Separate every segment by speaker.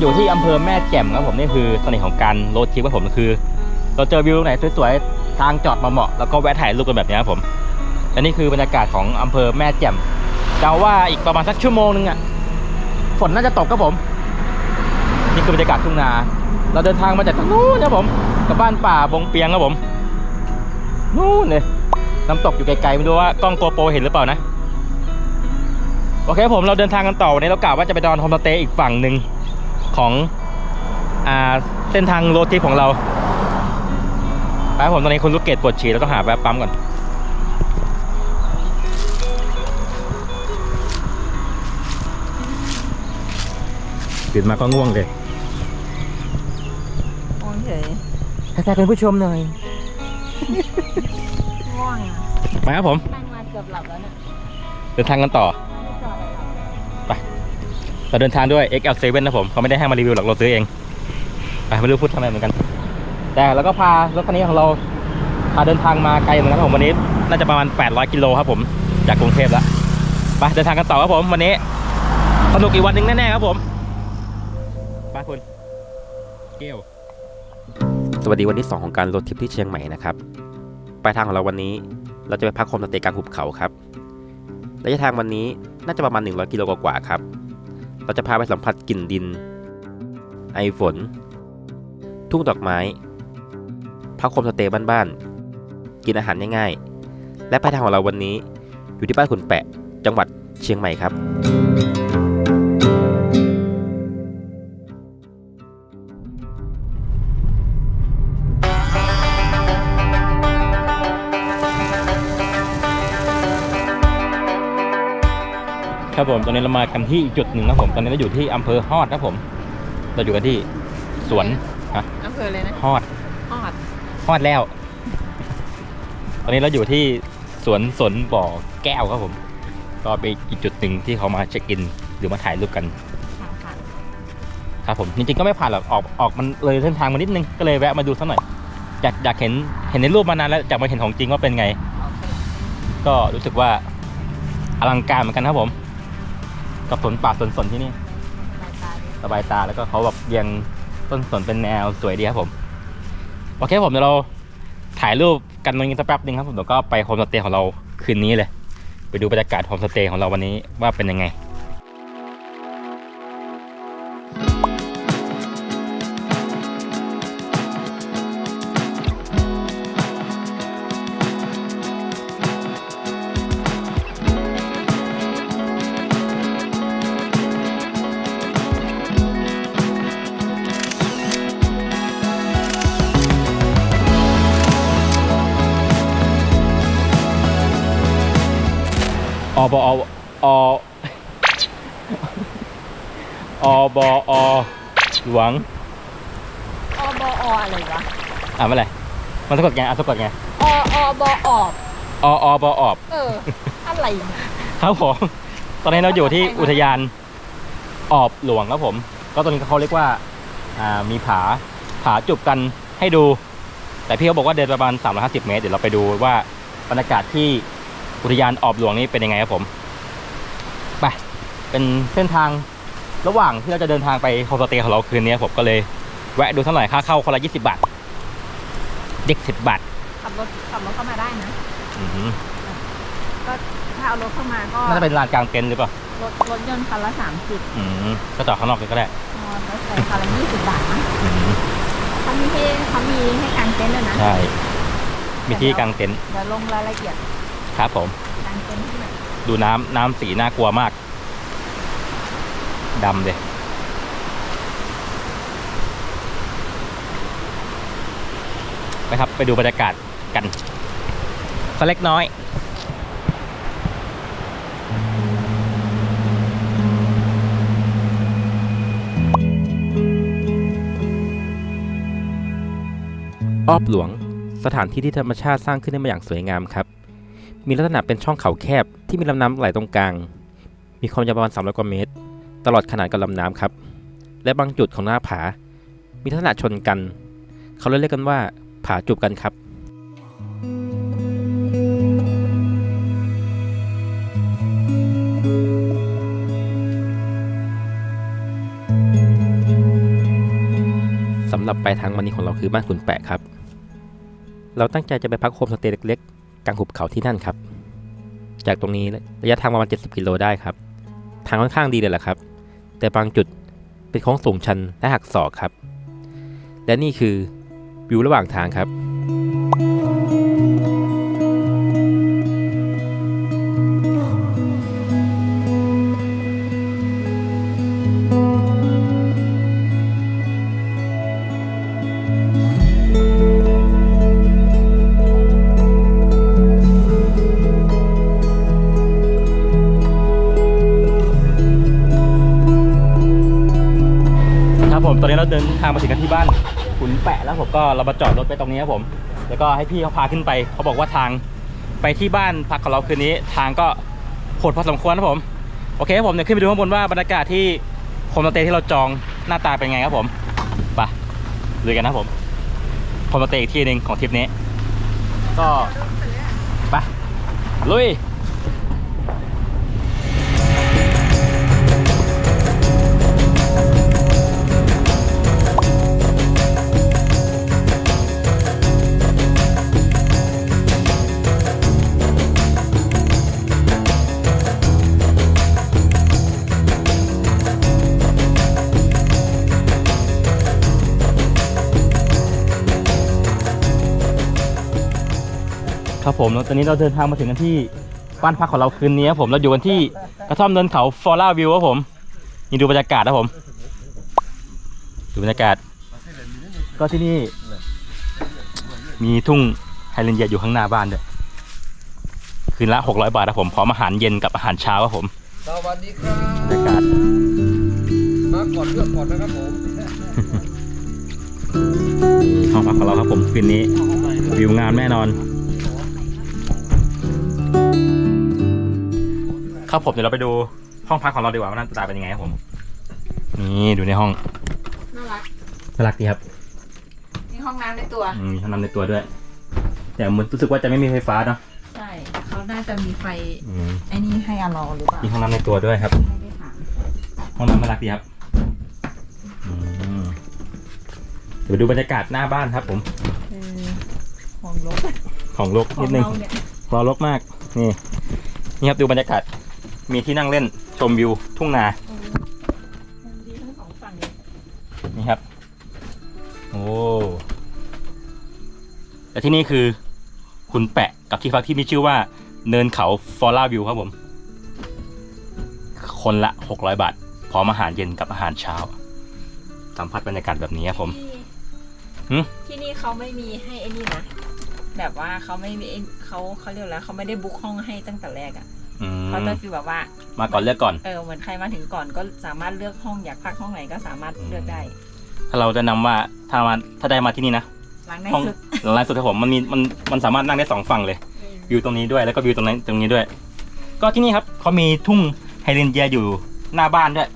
Speaker 1: อ
Speaker 2: ยู่ที่อำเภอแม่แจ่มครับผมนี่คือเสน่ห์ของการโรดทริปครับผมคือ เราเจอวิวตรงไหนสวยๆทางจอดมาเหมาะ แล้วก็แวะถ่ายรูปกันแบบนี้ครับผมและนี่คือบรรยากาศของอำเภอแม่แจ่มเดาว่าอีกประมาณสักชั่วโมงนึงอะฝนน่าจะตกครับผม นี่คือบรรยากาศทุ่งนา เราเดินทางมาจากทางนู้นครับผมกับบ้านป่าบงเปียงครับผมนู่นเลยน้ำตกอยู่ไกลๆไม่รู้ว่ากล้องโกโปรเห็นหรือเปล่านะโอเคครับผมเราเดินทางกันต่อวันนี้เรากะว่าจะไปนอนโฮมสเตย์อีกฝั่งหนึ่ง ของอ่าเส้นทางโรดทริปของเราไปครับผมตอนนี้คุณลูกเกดปวดฉี่เราต้องหาแวะปั๊มก่อนตื่นมาก็ง่วงเลย
Speaker 1: ง่วงเฉย
Speaker 2: ทักทายคุณผู้ชมหน่อย
Speaker 1: ง่วงอะ
Speaker 2: ไปครับผม
Speaker 1: นั่งมาเกือบหลับแล้วเนี่ย
Speaker 2: เดินทางกันต่อ
Speaker 1: เรา
Speaker 2: เดินทางด้วย XL7 นะผมเขาไม่ได้ให้มารีวิวหรอกเราซื้อเองไปไม่รู้พูดทำไมเหมือนกัน แต่เราก็พารถคันนี้ของเราพาเดินทางมาไกลเหมือนกันผมวันนี้น่าจะประมาณ 800 กิโลครับผมจากกรุงเทพแล้วไปเดินทางกันต่อครับผมวันนี้สนุกอีกวันหนึ่งแน่ๆครับผมไปคุณเกลสวัสดีวันที่ 2 ของการรถทริปที่เชียงใหม่นะครับปลายทางของเราวันนี้ เราจะไปพักโฮมสเตย์กลางหุบเขาครับระยะทางวันนี้น่าจะประมาณ 100 กิโลกว่าๆครับ เราจะพาไปสัมผัสกลิ่นดิน ไอฝน ทุ่งดอกไม้ พักคมสเตย์บ้านๆ กินอาหารง่ายๆ และปลายทางของเราวันนี้อยู่ที่บ้านขุนแปะ จังหวัดเชียงใหม่ครับ ครับผมตอนนี้เรามากันที่อีกจุดหนึ่งครับผมตอนนี้เราอยู่ที่อำเภอฮอดครับผม เราอยู่กันที่สวนฮะ
Speaker 1: อำเภอเลยนะ
Speaker 2: ฮอด
Speaker 1: ออด
Speaker 2: ฮอดแล้ว ตอนนี้เราอยู่ที่สวนสนบ่อแก้วครับผม ก็เป็นอีกจุดหนึ่งที่เขามาเช็คอินหรือมาถ่ายรูปกัน
Speaker 1: ทางผ่าน
Speaker 2: ครับผมจริงๆก็ไม่ผ่านหรอกออกออกมันเลยเส้นทางมานิดนึงก็เลยแวะมาดูสักหน่อยอยากอยากเห็นเห็นในรูปมานานแล้วอยากมาเห็นของจริงว่าเป็นไง
Speaker 1: โอเค
Speaker 2: ก็รู้สึกว่าอลังการเหมือนกันครับผม กับสวนป่าสวนสนที่นี่
Speaker 1: สายตาดี
Speaker 2: สบายตาแล้วก็เขาแบบเรียงต้นสนเป็นแนวสวยดีครับผม โอเคผมเดี๋ยวเราถ่ายรูปกันตรงนี้สักแป๊บนึงครับผมเดี๋ยวก็ไปโฮมสเตย์ของเราคืนนี้เลย ไปดูบรรยากาศโฮมสเตย์ของเราวันนี้ว่าเป็นยังไง อบอหลวง
Speaker 1: อบออะไรวะ
Speaker 2: อ่านว่าอะไรมันสะกดไงอ่านสะกดไง
Speaker 1: ออบออบ
Speaker 2: ออบออบ
Speaker 1: เออ อะไร
Speaker 2: ครับผมตอนนี้เราอยู่ที่อุทยานออบหลวงครับผม ก็ตรงนี้เขาเรียกว่าอ่ามีผาผาจุบกันให้ดู แต่พี่เขาบอกว่าเดินประมาณ 350 เมตร เดี๋ยวเราไปดูว่าบรรยากาศที่อุทยานออบหลวงนี้เป็นยังไงครับผมไปเป็นเส้นทาง ระหว่างที่เราจะเดินทางไปโฮมสเตย์ของเราคืนนี้ผมก็เลยแวะดูสักหน่อยค่าเข้าคนละ20บาท เด็ก10บาท
Speaker 1: ขับรถขับรถเข้ามาได้นะ
Speaker 2: อือหือ
Speaker 1: ก็ถ้าเอารถเข้ามาก็
Speaker 2: น่าจะเป็นลานกลางเต็นท์หรือเปล่า
Speaker 1: รถรถยนต์คันละสามสิบ
Speaker 2: อืมก็จอดข้างนอกเลยก็ได้
Speaker 1: มอเตอร์ไซค์คันละยี่สิบบาทนะ
Speaker 2: อืม
Speaker 1: เขามีให้เขามีให้กางเต็นท์ด้วยนะ
Speaker 2: ใช่มีที่กลางเต็นท์
Speaker 1: เดี๋ยวลงรายละเอียด
Speaker 2: ครับผม
Speaker 1: กางเต็นท์ที่ไหน
Speaker 2: ดูน้ำน้ำสีน่ากลัวมาก ดำเลยไปครับไปดูบรรยากาศกันสักเล็กน้อยอ้อบหลวง สถานที่ที่ธรรมชาติสร้างขึ้นได้มาอย่างสวยงามครับ มีลักษณะเป็นช่องเขาแคบที่มีลำน้ำไหลตรงกลาง มีความยาวประมาณ300กว่าเมตร ตลอดขนาดกับลำน้ำครับ และบางจุดของหน้าผา มีลักษณะชนกัน เขาเลยเรียกกันว่าผาจูบกันครับสำหรับปลายทางวันนี้ของเราคือบ้านขุนแปะครับ เราตั้งใจจะไปพักโฮมสเตย์เล็กๆ กลางหุบเขาที่นั่นครับ จากตรงนี้ระยะทางประมาณ 70 กิโลได้ครับ ทางค่อนข้างดีเลยแหละครับ แต่บางจุดเป็นโค้งสูงชันและหักศอกครับ และนี่คือวิวระหว่างทางครับครับ ทางมาถึงกันที่บ้านขุนแปะแล้วผมก็เรามาจอดรถไปตรงนี้ครับผม แล้วก็ให้พี่เขาพาขึ้นไปเขาบอกว่าทางไปที่บ้านพักของเราคืนนี้ ทางก็โหดพอสมควรครับผมโอเคครับผมเดี๋ยวขึ้นไปดูข้างบนว่าบรรยากาศที่โฮมสเตย์ที่เราจองหน้าตาเป็นไงครับผมไปลุยกันนะผมโฮมสเตย์อีกที่หนึ่งของทริปนี้ ก็ไปลุย ครับผมแล้วตอนนี้เราเดินทางมาถึงกันที่บ้านพักของเราคืนนี้ครับผมเราอยู่กันที่กระท่อมเนินเขาฟอร่าวิวครับผมนี่ดูบรรยากาศนะผม ดูบรรยากาศ ก็ที่นี่ มีทุ่งไฮเลนเดียอยู่ข้างหน้าบ้านด้วยคืนละ 600 บาทครับผมพร้อมอาหารเย็นกับอาหารเช้าครับผม
Speaker 3: สวัสดีครับ
Speaker 2: บรรยากาศ
Speaker 3: มาก่อนเลือกก่อนนะครับผม
Speaker 2: ห้องพักของเราครับผมคืนนี้วิวงามแน่นอน ครับผมเดี๋ยวเราไปดูห้องพักของเราดีกว่าว่าหน้าตาเป็นยังไงครับผม นี่ดูในห้อง
Speaker 1: น่ารัก
Speaker 2: น่ารักดีครับ
Speaker 1: มีห้องน้ำในตัว
Speaker 2: อืมมีห้องน้ำในตัวด้วย แต่เหมือนรู้สึกว่าจะไม่มีไฟฟ้าเนาะ
Speaker 1: ใช่เขาน่าจะมีไฟ
Speaker 2: อืม
Speaker 1: ไอ้นี่ให้อารอหรือเปล่า
Speaker 2: มีห้องน้ำในตัวด้วยครับ
Speaker 1: ไม่ได้ถาม
Speaker 2: ห้องน้ำน่ารักดีครับอืมเดี๋ยวไปดูบรรยากาศหน้าบ้านครับ ผม
Speaker 1: เออของรถ
Speaker 2: ของรก
Speaker 1: ของ
Speaker 2: นิดนึง
Speaker 1: เราเนี่ย
Speaker 2: รอรกมาก นี่ นี่ครับดูบรรยากาศ มีที่นั่งเล่นชมวิวทุ่งนา
Speaker 1: เออมันดีทั้งสองฝั่งเลย
Speaker 2: นี่ครับ โอ้แต่ที่นี่คือคุณแปะกับที่พักที่มีชื่อว่าเนินเขาฟอร่าวิวครับผม คนละ 600 บาท พร้อมอาหารเย็นกับอาหารเช้า สัมผัสบรรยากาศแบบนี้ครับผมหึ
Speaker 1: ที่นี่เขาไม่มีให้ไอ้นี่นะ แบบว่าเขาไม่มีไอ้เขาเขาเรียกแล้วเขาไม่ได้บุ๊กห้องให้ตั้งแต่แรกอะ่ะ
Speaker 2: อื
Speaker 1: เขา
Speaker 2: ม
Speaker 1: จะฟีลแบบว่า
Speaker 2: มาก่อนเลือกก่อน
Speaker 1: เออเหมือนใครมาถึงก่อนก็สามารถเลือกห้องอยากพักห้องไหนก็สามารถเลือกได้
Speaker 2: ถ้าเราจะนำว่าถ้ามาถ้าได้มาที่นี่นะ
Speaker 1: หลังใน
Speaker 2: ห้อง
Speaker 1: สุด
Speaker 2: หลังแรกสุดครับผมมันมีมันมันสามารถนั่งได้สองฝั่งเลยวิวตรงนี้ด้วยแล้วก็วิวตรงนั้นตรงนี้ด้วย ก็ที่นี่ครับเขามีทุ่งไฮเรนเจียอยู่หน้าบ้านด้วย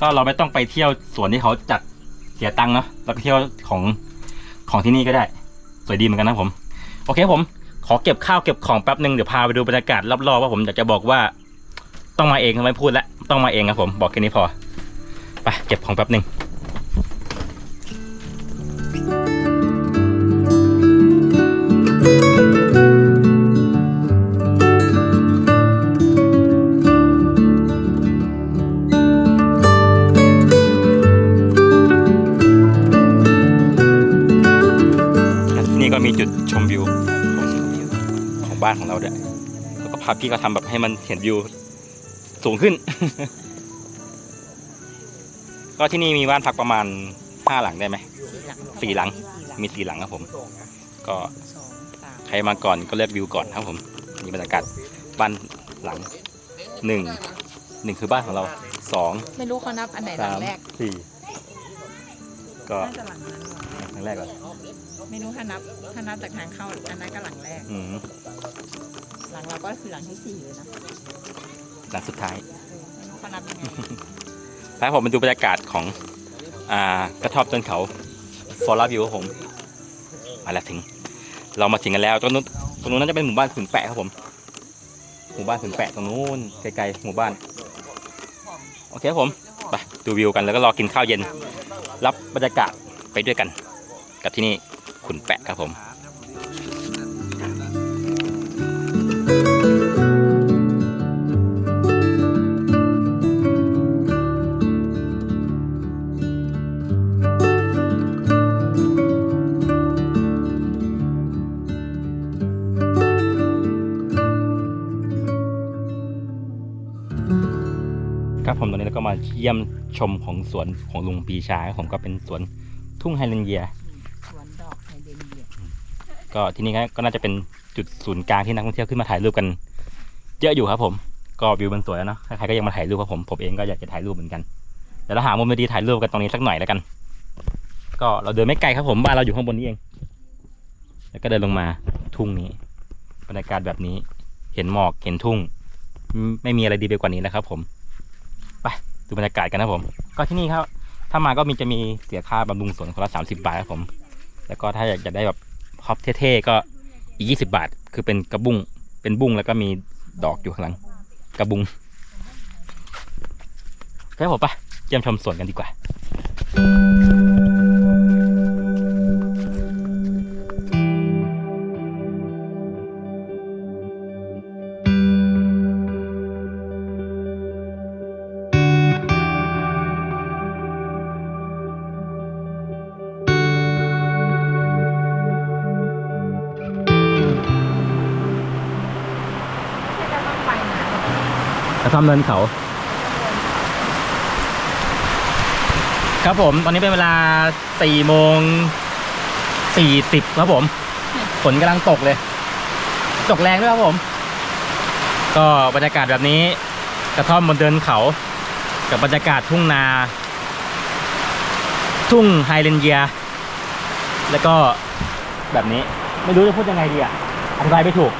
Speaker 2: ก็เราไม่ต้องไปเที่ยวสวนที่เขาจัดเสียตังค์เนาะแล้วก็เที่ยวของของที่นี่ก็ได้ สวยดีเหมือนกันนะผม โอเคครับผม ขอเก็บข้าวเก็บของแป๊บหนึ่งเดี๋ยวพาไปดูบรรยากาศรอบๆว่าผมอยากจะบอกว่า ต้องมาเองไม่พูดแล้วต้องมาเองครับผมบอกแค่นี้พอไปเก็บของแป๊บหนึ่ง ของบ้านของเราด้วยแล้วก็พาพี่เขาทำแบบให้มันเห็นวิวสูงขึ้น ก็ที่นี่มีบ้านพักประมาณห้าหลังได้ไหม
Speaker 1: สี่หลัง
Speaker 2: สี่หลังมีสี่หลังครับผม ก็
Speaker 1: สองสาม
Speaker 2: ใครมาก่อนก็เลือกวิวก่อนครับผมนี่บรรยากาศบ้านหลังหนึ่งหนึ่งคือบ้านของเราสอง
Speaker 1: ไม่รู้เขานับอันไหนหลั
Speaker 2: สางม
Speaker 1: แรก
Speaker 2: สี่ก็
Speaker 1: น่าจะหลังนั้นว่ะ
Speaker 2: หลังแรกก่อน
Speaker 1: ไม่รู้ถ้านับถ้านับจากทางเข้าอันนั้นก็หลังแรก
Speaker 2: อืม
Speaker 1: หลังเราก็คือหลังที่สี่เลยนะ
Speaker 2: หลังสุดท้าย
Speaker 1: เออไม่รู้เขานับยังไง
Speaker 2: แล้วผมมาดูบรรยากาศของอ่ากระท่อมต้นเขาฟอร์วิวครับผมมาแล้วถึง เรามาถึงกันแล้วตรงนู้นตรงนู้นน่าจะเป็นหมู่บ้านขุนแปะครับผม หมู่บ้านขุนแปะตรงนู้นไกลๆหมู่บ้านโอเคครับผมไปดูวิวกันแล้วก็รอกินข้าวเย็น รับบรรยากาศไปด้วยกัน
Speaker 1: เกั
Speaker 2: บที่นี่ ขุนแปะครับผมครับผมตอนนี้เราก็มาเยี่ยมชมของสวนของลุงปีชาครับผมก็เป็นสวนทุ่งไฮเลนเยีย
Speaker 1: สวนดอกไฮเดรนเยีย
Speaker 2: ก็ที่นี่ก็น่าจะเป็นจุดศูนย์กลางที่นักท่องเที่ยวขึ้นมาถ่ายรูปกันเยอะอยู่ครับผมก็วิวมันสวยแล้วเนาะใครๆก็ยังมาถ่ายรูปครับผมผมเองก็อยากจะถ่ายรูปเหมือนกันเดี๋ยวเราหามุมดีๆถ่ายรูปกันตรงนี้สักหน่อยแล้วกัน ก็เราเดินไม่ไกลครับผมบ้านเราอยู่ข้างบนนี้เอง แล้วก็เดินลงมาทุ่งนี้บรรยากาศแบบนี้เห็นหมอกเห็นทุ่ง ไม่มีอะไรดีไปกว่านี้แล้วครับ ผมไปดูบรรยากาศกันนะผม ก็ที่นี่ครับ ถ้ามาก็มีจะมีเสียค่าบำรุงสวนคนละสามสิบบาทครับผม แล้วก็ถ้าอยากจะได้แบบ ฮอปเท่ๆก็อีกยี่สิบาท คือเป็นกระบุ้งเป็นบุ้งแล้วก็มีดอกอยู่ข้างหลัง กระบุงแค่ผมปะเยี่ยมชมสวนกันดีกว่า กระท่อมเนินเขา ครับผม ตอนนี้เป็นเวลาสี่โมงสี่สิบครับผม ฝนกำลังตกเลย ตกแรงด้วยครับผม ก็บรรยากาศแบบนี้ กระท่อมบนเดินเขา กับบรรยากาศทุ่งนา ทุ่งไฮเลนเยีย แล้วก็แบบนี้ ไม่รู้จะพูดยังไงดีอะอธิบายไม่ถูก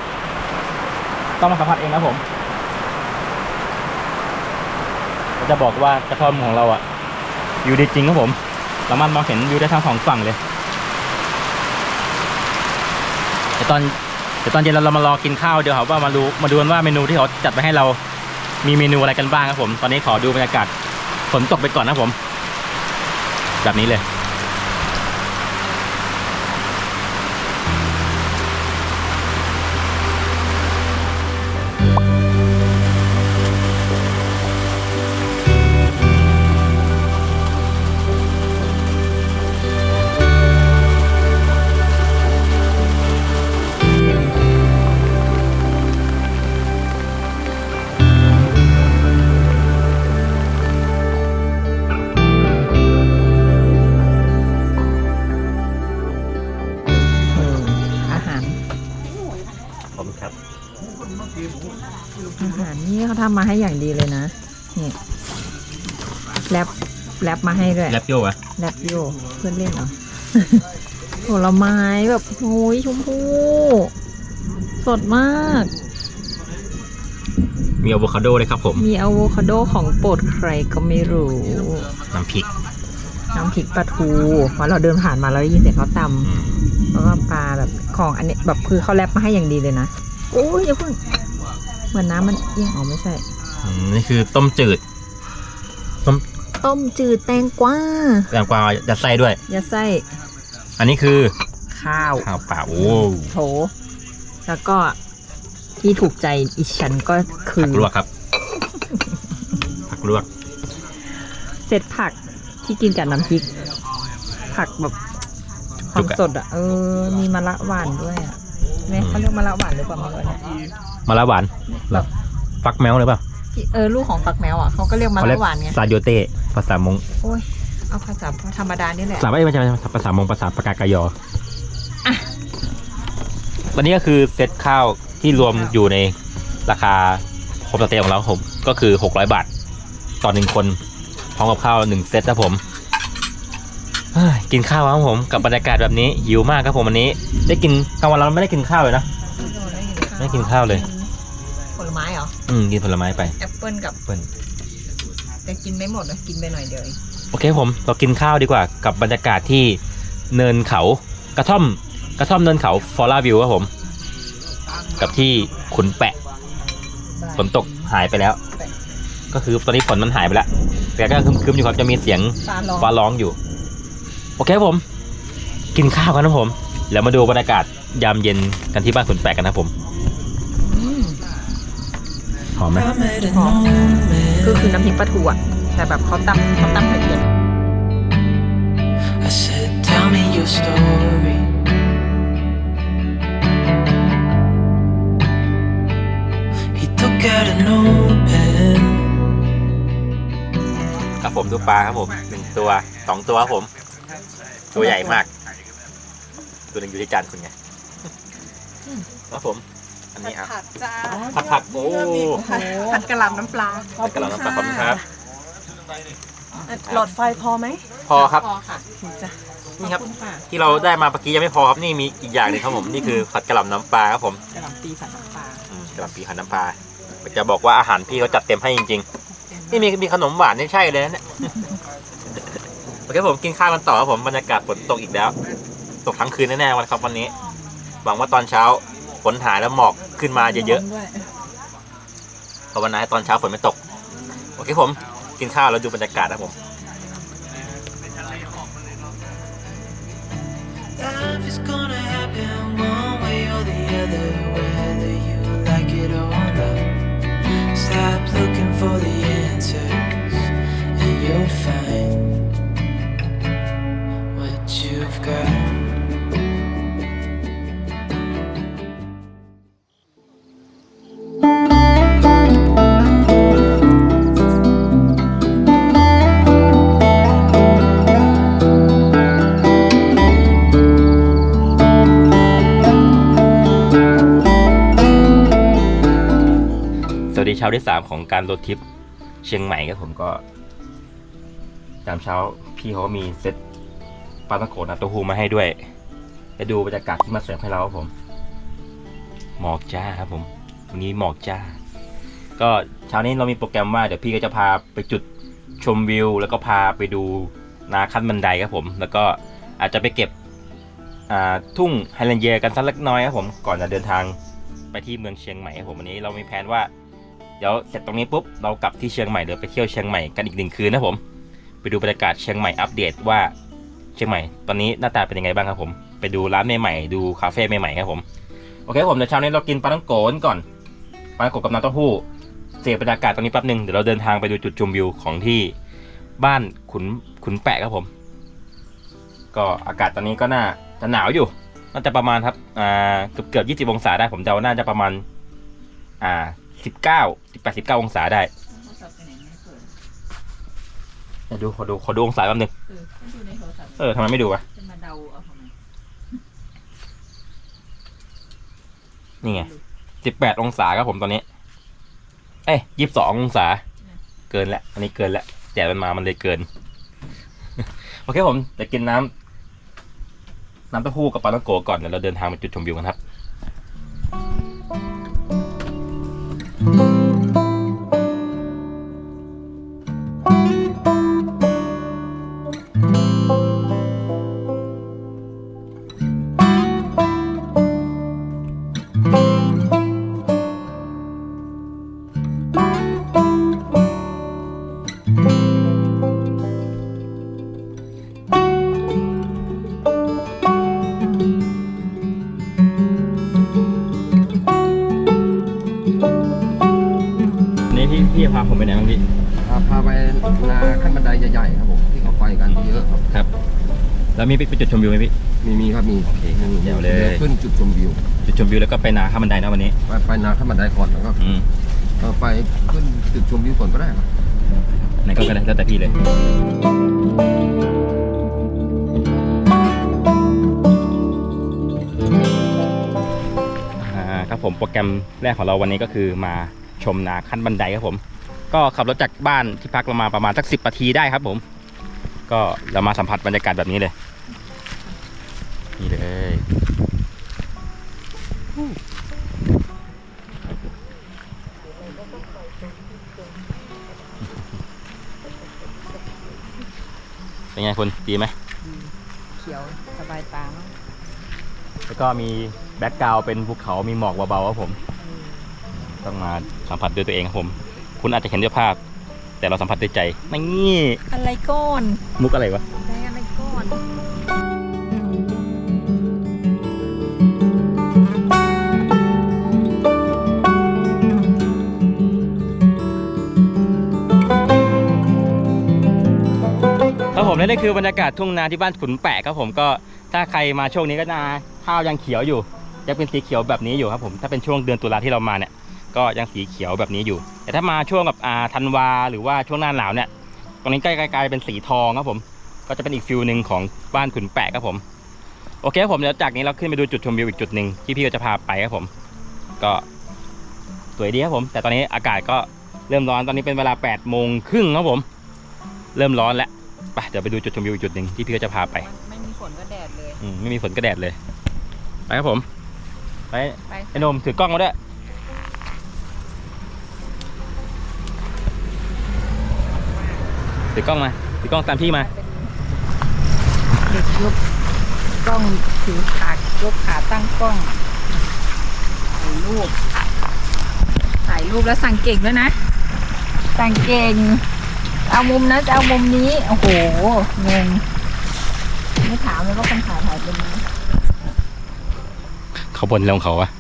Speaker 2: ต้องมาสัมผัสเองครับผม จะบอกว่ากระท่อมของเราอะอยู่ดีจริงครับผมสามารถมองเห็นวิวได้ทั้งสองฝั่งเลยเดี๋ยวตอนเดี๋ยวตอนเย็นเราเรามารอกินข้าวเดี๋ยวเขาว่ามาดูมาดูกันว่าเมนูที่เขาจัดไปให้เรามีเมนูอะไรกันบ้างครับผม ตอนนี้ขอดูบรรยากาศฝนตกไปก่อนนะผม แบบนี้เลย
Speaker 1: มาให้ด้วย
Speaker 2: แรปโยอะ
Speaker 1: แรปโยเพื่อนเล่นเหรอ ผลไม้แบบโอ้ยชมพูสดมาก
Speaker 2: มีอะโวคาโดด้วยครับผม
Speaker 1: มีอะโวคาโดของโปรดใครก็ไม่รู้
Speaker 2: น้ำพริก
Speaker 1: น้ำพริกปลาทูเพราะเราเดินผ่านมาเราได้ยินเสียงเขาตำ
Speaker 2: อืม
Speaker 1: แล้วก็ปลาแบบของอันนี้แบบคือเขาแรปมาให้อย่างดีเลยนะโอ้ยอย่าเพิ่งเหมือนน้ำมันเอียงออกไม่ใช่
Speaker 2: อืมนี่คือต้มจืด ต้ม
Speaker 1: ต้มจืดแตงกวา
Speaker 2: แตงกวายัดไส้ด้วย
Speaker 1: อย่าใส่
Speaker 2: อันนี้คือ
Speaker 1: ข้าว
Speaker 2: ข้าวเปล่าโอ้
Speaker 1: โถแล้วก็ที่ถูกใจอีฉันก็คื
Speaker 2: ผั
Speaker 1: อก
Speaker 2: ลวกครับ ผักลวก
Speaker 1: เซตผักที่กินกับน้ำพริก ผักแบบควา
Speaker 2: จุ
Speaker 1: ม
Speaker 2: กอะ
Speaker 1: สดอะเออ มีมะระหวานด้วยอะแม่เขาเรียกมะระหวานหรือเปล่าไม่รู้เนี่ย
Speaker 2: มะละหวานเหรอฟักแมวหรือเปล่า
Speaker 1: ที่ เออลูกของฟักแมวอะเขาก็เรียกมะ
Speaker 2: เขาเรี
Speaker 1: ระ
Speaker 2: ยก
Speaker 1: หวานไง
Speaker 2: ซาโยเต้ภาษามง
Speaker 1: โอ้ยเอาภาษาธรรมดานี่แหละ
Speaker 2: ภาษาไม่ใช่ไม่ใช่ภาษามงภาษาปากากายอ
Speaker 1: อะ
Speaker 2: วันนี้ก็คือเซตข้าวที่รวมอยู่ในราคาโฮมสเตย์ของเราครับผมก็คือ 600 บาท ต่อหนึ่งคน พร้อมกับข้าวหนึ่งเซตครับผมเฮ้ยกินข้าวครับผมกับบรรยากาศแบบนี้หิวมากครับผมวันนี้ ได้กินกลางวันเราไม่ได้กินข้าวเลยนะ ไม่กินข้าวเลย
Speaker 1: ผลไม้เหร อ
Speaker 2: อืมกินผลไม้ไป
Speaker 1: แอปเปิลกับ
Speaker 2: เปิ้ล
Speaker 1: แต่กินไม่หมดนะกินไปหน่อยเดียวเอง
Speaker 2: โอเคผมเรากินข้าวดีกว่ากับบรรยากาศที่เนินเขากระท่อมกระท่อมเนินเขาฟอร่าวิวครับผม กับที่ขุนแปะฝนตกหายไปแล้ว ก็คือตอนนี้ฝนมันหายไปแล้วแต่ก็ครึมๆอยู่ครับจะมีเสียง
Speaker 1: ฟ้าร้อง
Speaker 2: ฟ้าร้องอยู่ โอเคครับผมไปกินข้าวกันนะผม แล้วมาดูบรรยากาศยามเย็นกันที่บ้านคุณแปะกันนะผม
Speaker 1: อืม
Speaker 2: หอมไหม
Speaker 1: หอมก็คือน้ำพริกปลาทูอะแต่แบบเขาตำเขาตำละเอียด
Speaker 4: I said, tell me your story. He took out a notepad.
Speaker 2: ครับผมดูปลาครับผมหนึ่งตัวสองตัวครับผม ตัวใหญ่มาก ตัวหนึ่งอยู่ที่จานคุณไงครับผม อันนี้ครับ
Speaker 5: ผัดจ้า
Speaker 2: ผัดผักโอ้
Speaker 5: ผัดกะหล่ำน้ำปลา
Speaker 2: กระลำน้ำปลาขอบคุณครับ
Speaker 5: หลอดไฟพอไหม
Speaker 2: พอครับ
Speaker 5: พอค่ะจ้ะ
Speaker 2: นี่ครับที่เราได้มาเมื่อกี้ยังไม่พอครับนี่มีอีกอย่างหนึงครับผมนี่คือผัดกระหล่ำน้ำปลาครับผม
Speaker 5: กะหล่ำปีผัดน้ำปลา
Speaker 2: อืมกระหล่ำปีผัดน้ำปลาจะบอกว่าอาหารพี่เขาจัดเต็มให้จริงๆนี่มีมีขนมหวานนี่ใช่เลยนะเนี่ยโอเคผมกินข้าวกันต่อครับผมบรรยากาศฝนตกอีกแล้ว ตกทั้งคืนแน่ๆวันครับวันนี้ หวังว่าตอนเช้า ฝนหายแล้วหมอกขึ้นมาเยอะๆภาวนาให้ตอนเช้าฝนไม่ตก โอเคผมกินข้าวแล้วดูบรรยากาศนะผม
Speaker 4: Life is gonna happen one way or the other, whether you like it or not. Stop looking for the answers, and you'll find what you've got.
Speaker 2: ช้าที่สามของการรถทริปเชียงใหม่ครับผมก็ตามเช้าพี่เขามีเซตปลาตะโกน้ำเต้าหู้มาให้ด้วยจะดูบรรยากาศที่มาเสิร์ฟให้เราครับผม หมอกจ้าครับผมวันนี้หมอกจ้า ก็เช้านี้เรามีโปรแกรมว่าเดี๋ยวพี่ก็จะพาไปจุดชมวิว แล้วก็พาไปดูนาขั้นบันไดครับผม แล้วก็อาจจะไปเก็บทุ่งไฮแลนเยียกันสักเล็กน้อยครับผมก่อนจะเดินทางไปที่เมืองเชียงใหม่ครับผมวันนี้เรามีแผนว่า เดี๋ยวเสร็จตรงนี้ปุ๊บเรากลับที่เชียงใหม่เดี๋ยวไปเที่ยวเชียงใหม่กันอีกหนึ่งคืนนะผม ไปดูบรรยากาศเชียงใหม่อัปเดตว่าเชียงใหม่ตอนนี้หน้าตาเป็นยังไงบ้างครับผม ไปดูร้านใหม่ๆดูคาเฟ่ใหม่ๆครับผมโอเคครับผมเดี๋ยวเช้านี้เรากินปลาต้องโกนก่อนปลาต้องโกกับน้ำเต้าหู้เสียบรรยากาศตรงนี้แป๊บหนึ่งเดี๋ยวเราเดินทางไปดูจุดชมวิวของที่บ้านขุนขุนแปะครับผม ก็อากาศตอนนี้ก็น่าจะหนาวอยู่ น่าจะประมาณครับอ่าเกือบเกือบยี่สิบองศาได้ผมเดาว่าน่าจะประมาณ อ่า สิบเก้าสิบแปดสิบเก้าองศาได้เดี๋ยวดูขอดูขอดูองศาแป๊บนึงเออทำไมไม่ดูวะ
Speaker 1: จะมาเดาเอาทำไม
Speaker 2: นี่ไงสิบแปดองศาครับผมตอนนี้ เอ้ยยี่สิบสององศา เกินแล้วอันนี้เกินแล้วแดดมันมามันเลยเกิน โอเคผมจะกินน้ำน้ำเต้าหู้กับปลาต้องโกะก่อนเดี๋ยวเราเดินทางไปจุดชมวิวกันครับ นี่พี่ พี่พาผมไปไหนบ้างพี่
Speaker 3: พาพาไปนาขั้นบันไดใหญ่ๆครับผมที่เขาไปกันเยอะครับ
Speaker 2: ครับ แล้วมีไปจุดชมวิวไหมพี่
Speaker 3: มีมีครับมี
Speaker 2: โอเคครับเดี๋ยวเลย
Speaker 3: ขึ้นจุดชมวิว
Speaker 2: จุดชมวิวแล้วก็ไปนาข้ามบันไดนะวันนี้
Speaker 3: ไปไปนาขั้นบันไดก่อนแล้วก็
Speaker 2: อืม
Speaker 3: เออไปขึ้นจุดชมวิวก่อนก็ได้ครับ
Speaker 2: ไหนก็ได้แล้วแต่พี่เลย อ่าครับผมโปรแกรมแรกของเราวันนี้ก็คือมาชมนาขั้นบันไดครับผม ก็ขับรถจากบ้านที่พักเรามาประมาณสักสิบนาทีได้ครับผม ก็เรามาสัมผัสบรรยากาศแบบนี้เลย นี่เลยเป็นไงคุณดีไหม
Speaker 5: เขียวสบายตา
Speaker 2: แล้วก็มีแบ็กกราวเป็นภูเขามีหมอกเบาๆครับผม ต้องมาสัมผัสด้วยตัวเองครับผม คุณอาจจะเห็นด้วยภาพ แต่เราสัมผัสด้วยใจไม่งี้
Speaker 1: อะไรก้อน
Speaker 2: มุกอะไรวะ
Speaker 1: ได้อะไรก้อนครับผม
Speaker 2: และนี่คือบรรยากาศทุ่งนาที่บ้านขุนแปะครับผมก็ถ้าใครมาช่วงนี้ก็นาข้าวยังเขียวอยู่ยังเป็นสีเขียวแบบนี้อยู่ครับผมถ้าเป็นช่วงเดือนตุลาที่เรามาเนี่ย ก็ยังสีเขียวแบบนี้อยู่ แต่ถ้ามาช่วงกับอ่าธันวาหรือว่าช่วงหน้าหนาวเนี่ยตรงนี้ใกล้ๆเป็นสีทองครับผม ก็จะเป็นอีกฟิลหนึ่งของบ้านขุนแปะครับผมโอเคครับผมเดี๋ยวจากนี้เราขึ้นไปดูจุดชมวิวอีกจุดหนึ่งที่พี่ก็จะพาไปครับผม ก็สวยดีครับผม แต่ตอนนี้อากาศก็เริ่มร้อนตอนนี้เป็นเวลา8โมงครึ่งครับผม เริ่มร้อนแล้วไปเดี๋ยวไปดูจุดชมวิวอีกจุดหนึ่งที่พี่ก็จะพาไป
Speaker 5: ไม่มีฝนก็แดดเลย
Speaker 2: อืมไม่มีฝนก็แดดเลย ไปครับผม ไป
Speaker 5: ไป
Speaker 2: ไอ้หนมถือกล้องมาด้วย ถือกล้องมาถือกล้องตามพี่มา
Speaker 5: เด็กยกกล้องถือขายกขาตั้งกล้องถ่ายรูปถ่ายรูปแล้วสั่งเก่งด้วยนะ สั่งเก่ง เอามุมนะจะเอามุมนี้ โอ้โหงงไม่ถามเลยว่าคนถ่ายถ่ายเป็นไง
Speaker 2: เขาบนแล้วของเขาอะ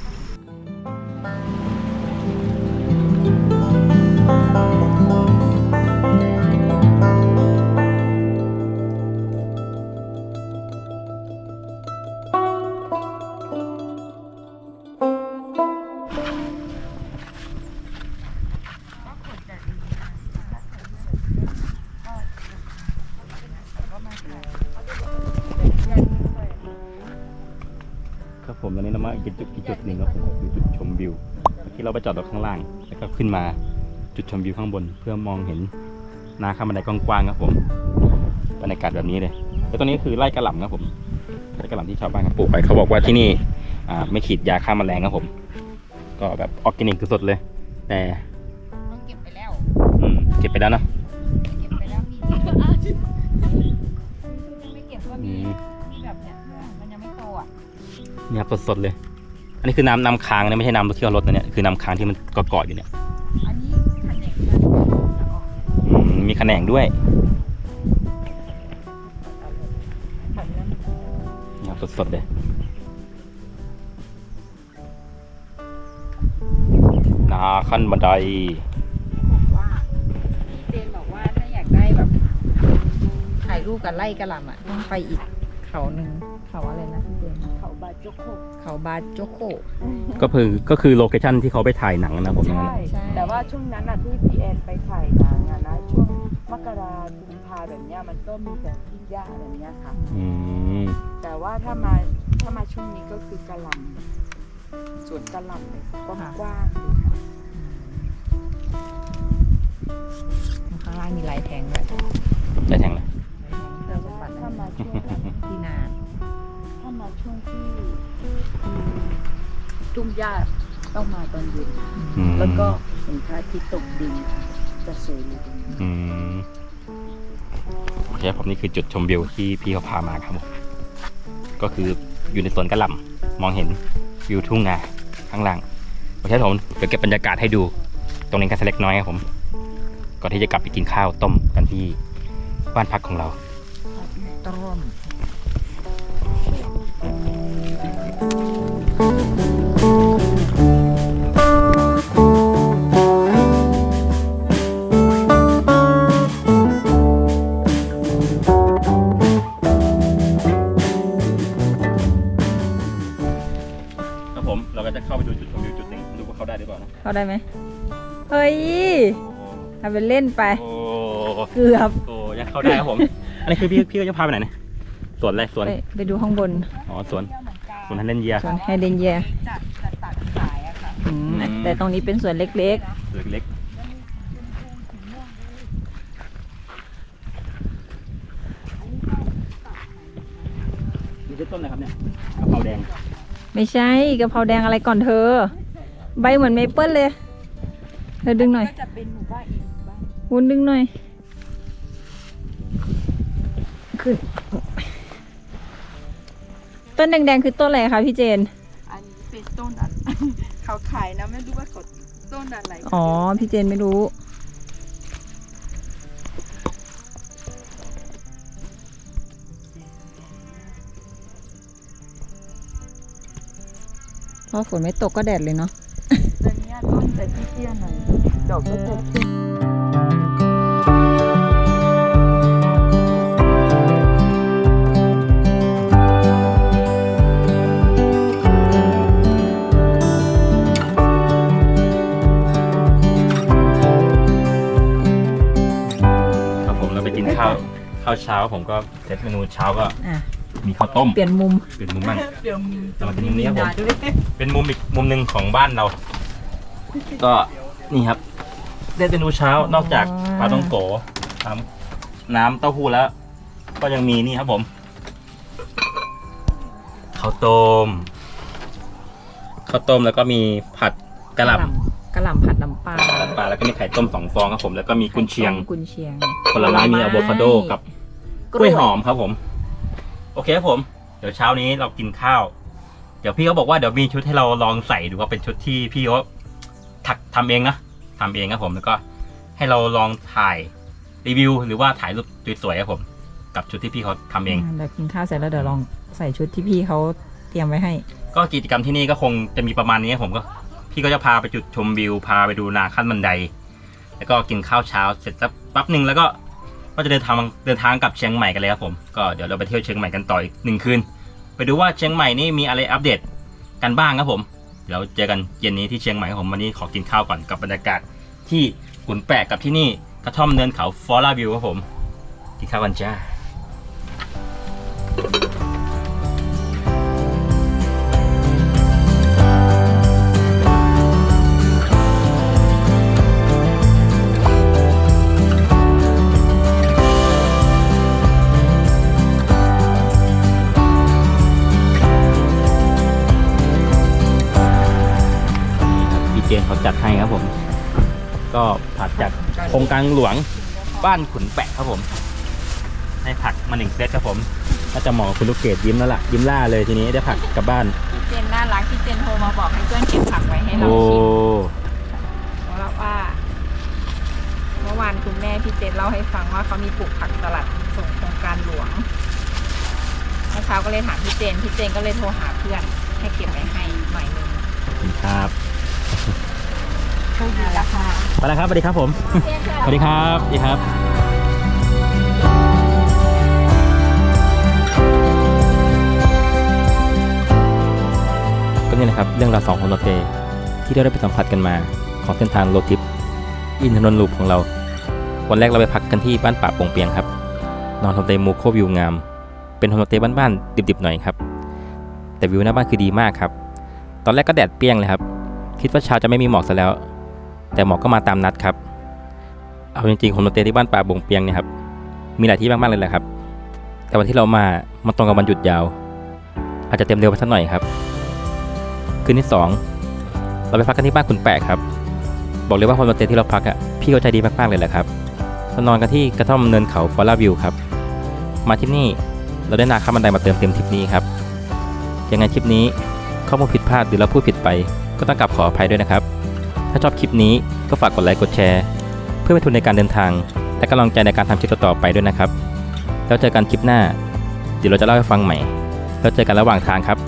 Speaker 2: ผมตอนนี้เรามาอีกจุดอีกจุดหนึ่งครับผมคือจุดชมวิวที่เราไปจอดรถข้างล่าง แล้วก็ขึ้นมาจุดชมวิวข้างบน เพื่อมองเห็นนาข้ามบันไดกว้างๆครับผมบรรยากาศแบบนี้เลยแล้วตรงนี้คือไร่กระหล่ำครับผมไร่กระหล่ำที่ชาวบ้านเขาปลูกไปเขาบอกว่าที่นี่อ่าไม่ฉีดยาฆ่าแมลงครับผม ก็แบบออร์แกนิกสุดๆเลย แต่
Speaker 5: ต้องเก็บไปแล้ว
Speaker 2: อืมเก็บไปแล้วเนอะ
Speaker 5: เก็บไปแล้วมีไม่เก็บก็
Speaker 2: อื
Speaker 5: มี
Speaker 2: ม
Speaker 5: มีแบบเนี้ยมันยังไม่โตอะ
Speaker 2: นี่ครับสดๆเลย อันนี้คือน้ำน้ำค้างนะไม่ใช่น้ำที่เอารถนะเนี่ยคือน้ำค้างที่มันเกาะๆอยู่เนี่ย
Speaker 5: อันนี้แขนงจะออก
Speaker 2: อืมมีแขนงด้วย
Speaker 5: ถ่ายแล้ว
Speaker 2: นี่ครับสดๆเลยนาขั้นบันได
Speaker 5: บอกว่าเจนบอกว่าถ้าอยากได้แบบถ่ายรูปกับไล่กระหล่ำอะต้องไปอีกเขาหนึ่งเขาอะไรนะพี่เจนเขาบา โจโคเขาบาโจโค
Speaker 2: ก็คือก็คือโลเคชั่นที่เขาไปถ่ายหนังนะผมอย่างนั้น
Speaker 6: ใช่
Speaker 2: น่ะ
Speaker 5: ใช่
Speaker 6: แต่ว่าช่วงนั้นอะที่พี่แอนไปถ่ายหนังอะนะช่วงมกรากุมภาแบบเนี้ยมันก็มีแต่ที่หญ้าแบบเนี้ยค่ะ
Speaker 2: อืม
Speaker 6: แต่ว่าถ้ามาถ้ามาช่วงนี้ก็คือกระหลำสวนกระหลำเลยกว้างๆเลยค่ะ
Speaker 5: ข้างล่างมีลายแทงด้วย
Speaker 2: ได้แทงเลย
Speaker 6: แต่ว่าถ้ามาช่วง
Speaker 5: ที่นา
Speaker 6: ถ้ามาช่วงที่มีทุ่งหญ้าต้องมาตอนเย็น
Speaker 2: อืม
Speaker 6: แล้วก็เห็นพระอาทิตย์ตกดินจะสวยเลย
Speaker 2: อืมโอเคครับผมนี่คือจุดชมวิวที่พี่เขาพามาครับผมก็คืออยู่ในสวนกระหล่ำมองเห็นวิวทุ่งนาข้างล่างโอเคครับผมเดี๋ยวเก็บบรรยากาศให้ดู ตรงนี้กันสักเล็กน้อยครับผม ก่อนที่จะกลับไปกินข้าวต้มกันที่บ้านพักของเรา เป็นเล่น
Speaker 1: ไป
Speaker 2: โอ้
Speaker 1: เกือบ
Speaker 2: โหยังเข้าได้ครับผม อันนี้คือพี่พี่ก็จะพาไปไหนเนี่ยสวนอะไรสวน
Speaker 1: ไปไปดูข้างบน
Speaker 2: อ๋อสวนสวนฮันเลนเยีย
Speaker 1: สวนไฮเดนเยีย
Speaker 6: จัดจัดตัดขายอะค่ะ
Speaker 1: อืม
Speaker 2: อืม
Speaker 1: แต่ตรงนี้เป็นสวนเล็ก
Speaker 2: สวนเล็กนี่คือต้นอะไรครับเนี่ยกะเพราแดง
Speaker 1: ๆ ไม่ใช่กะเพราแดงอะไรก่อนเธอ ใบเหมือนเมเปิ้ลเลย เธอดึงหน่อย
Speaker 6: ก็จะเป็นหมู่บ้านอีกหมู่บ้าน
Speaker 1: วุ้นดึงหน่อย ขึ้น ต้นแดงๆคือต้นอะไรคะพี่เจน
Speaker 6: อันนี้เป็นต้นอัน เขาขายนะไม่รู้ว่าเขาต้นอะไร
Speaker 1: อ๋อ พี่เจนไม่รู้พอฝนไม่ตกก็แดดเลยเนาะ
Speaker 6: แต่เนี้ยต้นจะเตี้ยๆหน่อยดอกก็จะ
Speaker 2: เช้าผมก็เซตเมนูเช้าก็
Speaker 1: อะ
Speaker 2: มีข้าวต้ม
Speaker 1: เปลี่ยนมุม
Speaker 2: เป็นมุมบ้าง
Speaker 6: เดี๋ยว
Speaker 2: จะมาเป็นมุมนี้ครับผมเป็นมุมอีกมุมหนึ่งของบ้านเรา ก็นี่ครับได้เมนูเช้านอกจากปลาต้องโกน้ำน้ำเต้าหู้แล้ว ก็ยังมีนี่ครับผมข้าวต้มข้าวต้มแล้วก็มีผัดกะหล่ำ
Speaker 1: กะหล่ำผัดน้ำปลา
Speaker 2: ผัดปลาแล้วก็มีไข่ต้มสองฟองครับผมแล้วก็มีกุนเชียง
Speaker 1: กุนเชียง
Speaker 2: ผลไม้มีอะโวคาโดกับ กล้วยหอมครับผม โอเคครับผม เดี๋ยวเช้านี้เรากินข้าว เดี๋ยวพี่เขาบอกว่าเดี๋ยวมีชุดให้เราลองใส่ดูว่าเป็นชุดที่พี่เขาถักทำเองนะทำเองครับผมแล้วก็ให้เราลองถ่ายรีวิว หรือว่าถ่ายรูปสวยๆครับผม กับชุดที่พี่เขาทำเอง
Speaker 1: เดี๋ยวกินข้าวเสร็จแล้วเดี๋ยวลองใส่ชุดที่พี่เขาเตรียมไว้ให้
Speaker 2: ก็กิจกรรมที่นี่ก็คงจะมีประมาณนี้ครับผมก็ พี่ก็จะพาไปจุดชมวิว พาไปดูนาขั้นบันได แล้วก็กินข้าวเช้าเสร็จสักแป๊บหนึ่งแล้วก็ ก็จะเดินทางเดินทางกลับเชียงใหม่กันเลยครับผมก็เดี๋ยวเราไปเที่ยวเชียงใหม่กันต่ออีกหนึ่งคืน ไปดูว่าเชียงใหม่นี่มีอะไรอัปเดตกันบ้างครับผมเดี๋ยวเจอกันเย็นนี้ที่เชียงใหม่ครับผมวันนี้ขอกินข้าวก่อนกับบรรยากาศที่ขุนแปะกับที่นี่กระท่อมเนินเขาฟอร่าวิวครับผมกินข้าวกันจ้า นี่ครับพี่เจนเขาจัดให้ครับผม ก็ผัดจากโครงการหลวงบ้านขุนแปะครับผมให้ผักมาหนึ่งเซตครับผมน่าจะเหมาะกับคุณลูกเกดยิ้มแล้วล่ะยิ้มล่าเลยทีนี้ได้ผักกลับบ้าน
Speaker 5: พี่เจนน่ารักพี่เจนโทรมาบอกให้เพื่อนเก็บผักไว้ให้เรา
Speaker 2: โอ้
Speaker 5: ชิมเพราะว่า เมื่อวานคุณแม่พี่เจนเล่าให้ฟังว่าเขามีปลูกผักสลัดส่งโครงการหลวงเมื่อเช้าก็เลยถามพี่เจนพี่เจนก็เลยโทรหาเพื่อนให้เก็บไว้ให้หน่อยหนึง
Speaker 2: ขอบคุณครับ
Speaker 5: โชคดีละค่ะ
Speaker 2: ไปแล้วครับสวัสดีครับผมสวัสดีครับสวัสดีครับก็นี่แหละครับเรื่องราวสองของโนเตที่เราได้ไปสัมผัสกันมาของเส้นทางโรดทริปอินทนนท์ลูปของเรา วันแรกเราไปพักกันที่บ้านป่าโป่งเปียงครับ นอนโฮมสเตย์มูโควิวงาม เป็นโฮมสเตย์บ้านๆดิบๆหน่อยครับ แต่วิวหน้าบ้านคือดีมากครับ ตอนแรกก็แดดเปรี้ยงเลยครับ คิดว่าเช้าจะไม่มีหมอกซะแล้ว แต่หมอกก็มาตามนัดครับ เอาจริงๆโฮมสเตยที่บ้านป่าโป่งเปียงเนี่ยครับ มีหลายที่มากๆเลยแหละครับ แต่วันที่เรามา มันตรงกับวันหยุดยาว อาจจะเต็มเร็วไปสักหน่อยครับ คืนที่สองเราไปพักกันที่บ้านคุณแปะครับ บอกเลยว่าโฮมสเตยที่เราพักอะ พี่เขาใจดีมากๆเลยแหละครับนอนกันที่กระท่อมเนินเขาฟอร่าวิวครับ มาที่นี่เราได้นาข้ามบันไดมาเติมเต็มทริปนี้ครับ ยังไงทริปนี้ข้อมูลผิดพลาดหรือเราพูดผิดไป ก็ต้องกลับขออภัยด้วยนะครับ ถ้าชอบคลิปนี้ก็ฝากกดไลค์กดแชร์ เพื่อเป็นทุนในการเดินทาง และกำลังใจในการทำคลิปต่อไปด้วยนะครับ แล้วเจอกันคลิปหน้า เดี๋ยวเราจะเล่าให้ฟังใหม่ แล้วเจอกันระหว่างทางครับ